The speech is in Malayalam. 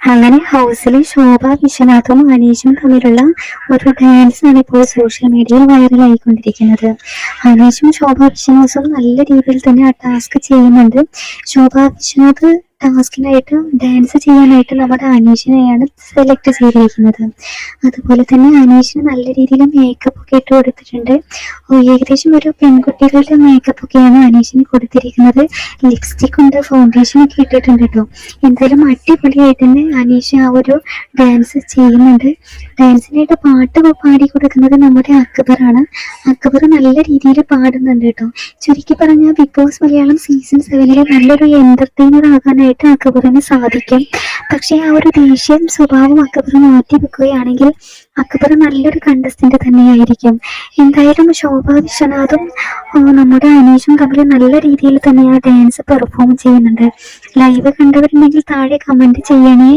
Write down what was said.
അങ്ങനെ ഹൗസിലെ ശോഭ വിശ്വനാഥും അനീഷും തമ്മിലുള്ള ഒരു ഡാൻസ് ഇപ്പോൾ സോഷ്യൽ മീഡിയയിൽ വൈറലായിക്കൊണ്ടിരിക്കുന്നത് അനീഷും ശോഭ വിശ്വനാഥും നല്ല രീതിയിൽ തന്നെ ആ ടാസ്ക് ചെയ്യുന്നുണ്ട്. ശോഭ വിശ്വനാഥ് ടാസ്കിനായിട്ട് ഡാൻസ് ചെയ്യാനായിട്ട് നമ്മുടെ അനീഷിനെയാണ് സെലക്ട് ചെയ്തിരിക്കുന്നത്. അതുപോലെ തന്നെ അനീഷിന് നല്ല രീതിയിൽ മേക്കപ്പ് ഒക്കെ ഇട്ട് കൊടുത്തിട്ടുണ്ട്. ഏകദേശം ഒരു പെൺകുട്ടികളുടെ മേക്കപ്പ് ഒക്കെയാണ് അനീഷിന് കൊടുത്തിരിക്കുന്നത്. ലിപ്സ്റ്റിക് ഉണ്ട് ഫൗണ്ടേഷൻ ഒക്കെ ഇട്ടിട്ടുണ്ട് കേട്ടോ. എന്തായാലും അടിപൊളിയായിട്ട് തന്നെ അനീഷ് ആ ഒരു ഡാൻസ് ചെയ്യുന്നുണ്ട്. ഡാൻസിനായിട്ട് പാട്ട് പാടി കൊടുക്കുന്നത് നമ്മുടെ അക്ബറാണ്. അക്ബർ നല്ല രീതിയിൽ പാടുന്നുണ്ട് കേട്ടോ. ചുരുക്കി പറഞ്ഞാൽ ബിഗ് ബോസ് മലയാളം സീസൺ സെവനിൽ നല്ലൊരു എന്റർടൈനർ ആകാനായിട്ട് അക്ബറിന് സാധിക്കും പക്ഷെ ആ ഒരു ദേഷ്യം സ്വഭാവം അക്ബർ മാറ്റി വെക്കുകയാണെങ്കിൽ അക്ബർ നല്ലൊരു കണ്ടസ്റ്റന്റ് തന്നെയായിരിക്കും. എന്തായാലും ശോഭ വിശ്വനാഥും നമ്മുടെ അനീഷും തമ്മിൽ നല്ല രീതിയിൽ തന്നെ ആ ഡാൻസ് പെർഫോം ചെയ്യുന്നുണ്ട്. ലൈവ് കണ്ടവരുണ്ടെങ്കിൽ താഴെ കമന്റ് ചെയ്യണേ.